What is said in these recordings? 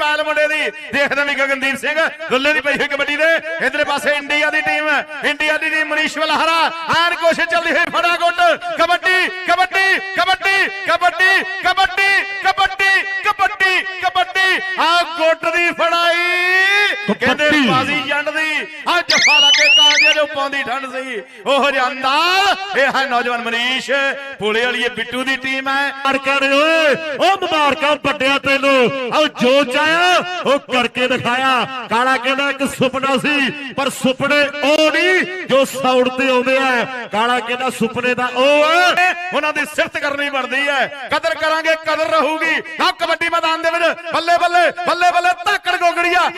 ਪਾਇਲ ਮੁੰਡੇ ਦੀ। ਦੇਖਦੇ ਵੀ ਗਗਨਦੀਪ ਸਿੰਘ ਦੁੱਲੇ ਦੀ ਪਈ ਹੋਈ ਕਬੱਡੀ ਦੇ। ਇਧਰੇ ਪਾਸੇ ਇੰਡੀਆ ਦੀ ਟੀਮ ਇੰਡੀਆ ਦੀ ਟੀਮ ਮਨੀਸ਼ ਵਲਹਰਾ। ਆਰ ਕੋਸ਼ਿਸ਼ ਚੱਲਦੀ ਹੋਈ ਫੜਾ ਗੁੱਟ ਕਬੱਡੀ ਕਬੱਡੀ ਕਬੱਡੀ ਕਬੱਡੀ ਕਬੱਡੀ ਕਬੱਡੀ ਕਬੱਡੀ ਕਬੱਡੀ। ਆ ਗੁੱਟ ਦੀ ਫੜਾਈ। ਕਹਿੰਦੇ। ਬਾਜ਼ੀ ਜੰਡ ਦੀ ਆ ਜੱਫਾ ਲਾ ਕੇ ਕਾਂਜੇ ਦੇ ਪਾਉਂਦੀ ਠੰਡ ਸੀ ਉਹ ਜਾਂਦਾਲ ਇਹ ਹੈ ਨੌਜਵਾਨ ਮਨੀਸ਼। ਪੁਲੇ ਵਾਲੀ ਇਹ ਬਿੱਟੂ ਦੀ ਟੀਮ ਹੈ। ਮੁਬਾਰਕਾਂ ਨੇ ਓਏ। ਉਹ ਮੁਬਾਰਕਾਂ ਵੱਡਿਆ ਤੈਨੂੰ। ਆਹ ਜੋ ਚਾਹਿਆ ਉਹ ਕਰਕੇ ਦਿਖਾਇਆ। ਕਾਲਾ ਕਹਿੰਦਾ ਇੱਕ ਸੁਪਨਾ ਸੀ ਪਰ ਸੁਪਨੇ ਉਹ ਨਹੀਂ ਜੋ ਸੌੜ ਤੇ ਆਉਂਦੇ ਆ। ਕਾਲਾ ਕਹਿੰਦਾ ਸੁਪਨੇ ਦਾ ਉਹ ਉਹਨਾਂ ਦੀ ਸਿਫਤ ਕਰਨੀ ਬਣਦੀ ਹੈ। ਕਦਰ ਕਰਾਂਗੇ ਕਦਰ ਰਹੂਗੀ। ਆ ਕਬੱਡੀ ਮੈਦਾਨ ਦੇ ਵਿੱਚ ਬੱਲੇ ਬੱਲੇ ਬੱਲੇ ਬੱਲੇ ਧਾਕੜ ਗੋਗੜੀਆ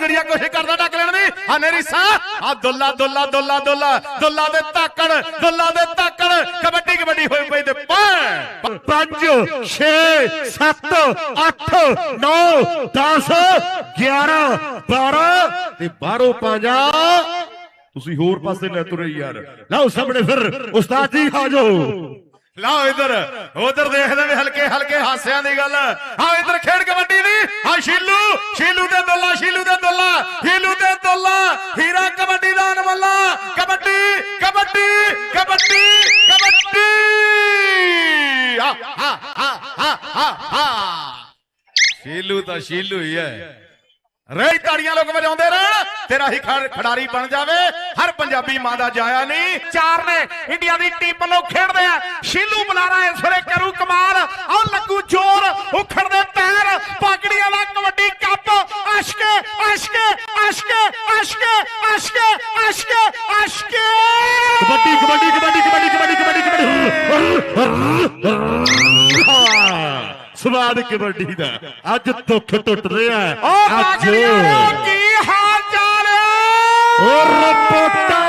ਧਾਕੜ ਕੋਸ਼ਿਸ਼ ਕਰਦਾ ਟੱਕ ਲੈਣ ਦੀ। ਆ ਨੇਰੀ ਸਾਹ। ਆ ਦੁੱਲਾ ਦੁੱਲਾ ਦੁੱਲਾ ਦੁੱਲਾ। ਦੁੱਲਾ ਦੇ ਧਾਕੜ, ਦੁੱਲਾ ਦੇ ਧਾਕੜ। ਕਬੱਡੀ ਕਬੱਡੀ ਹੋਈ ਪਈ ਤੇ ਪੈ 5 6 7 8 9 10 11 12 ਤੇ 12 ਪੰਜਾ। ਤੁਸੀਂ ਹੋਰ ਪਾਸੇ ਲੈ ਤੁਰੇ ਯਾਰ। ਲਓ ਸਾਹਮਣੇ ਫਿਰ ਉਸਤਾਦ ਜੀ, ਆ ਜਾਓ। ਲਓ ਇਧਰ, ਉਧਰ ਦੇਖਦੇ ਨੇ ਹਲਕੇ ਹਲਕੇ ਹਾਸਿਆਂ ਦੀ ਗੱਲ। ਆ ਇਧਰ ਖੇਡ ਕਬੱਡੀ ਦੀ। ਆ ਸ਼ੀਲੂ ਸ਼ੀਲੂ ਤੇ ਦੁੱਲਾ ਸ਼ੀਲੂ ਤੇ ਦੁੱਲਾ ਸ਼ੀਲੂ ਤੇ ਦੁੱਲਾ ਹੀਰਾ ਕਬੱਡੀ ਦਾ ਅਨਮੱਲਾ ਕਬੱਡੀ ਕਬੱਡੀ ਕਬੱਡੀ ਕਬੱਡੀ। ਆ ਆ ਆ ਆ ਆ ਆ ਸ਼ੀਲੂ ਤਾਂ ਸ਼ੀਲੂ ਹੀ ਹੈ। ਰੇਈ ਤਾੜੀਆਂ ਲੋਕ ਵਜਾਉਂਦੇ ਰਹਿਣ ਤੇਰਾ ਹੀ ਖਿਡਾਰੀ ਬਣ ਜਾਵੇ। ਹਰ ਪੰਜਾਬੀ ਮਾਂ ਦਾ ਜਾਇਆ ਨਹੀਂ। ਚਾਰ ਨੇ ਇੰਡੀਆ ਦੀ ਟੀਮ ਵੱਲੋਂ ਖੇਡਦੇ ਆ। ਸ਼ੀਲੂ ਬੁਲਾਰਾ ਇਸ ਵੇਲੇ ਕਰੂ ਕਮਾਲ। ਅਸ਼ਕੇ ਕਬੱਡੀ ਕਬੱਡੀ ਕਬੱਡੀ ਕਬੱਡੀ ਕਬੱਡੀ ਕਬੱਡੀ ਕਬੱਡੀ ਸਵਾਦ ਕਬੱਡੀ ਦਾ ਅੱਜ ਦੁੱਖ ਟੁੱਟ ਰਿਹਾ ਅੱਜ ਕੀ ਹਾਲ ਚਾਲ ਓ ਰਪੋਟ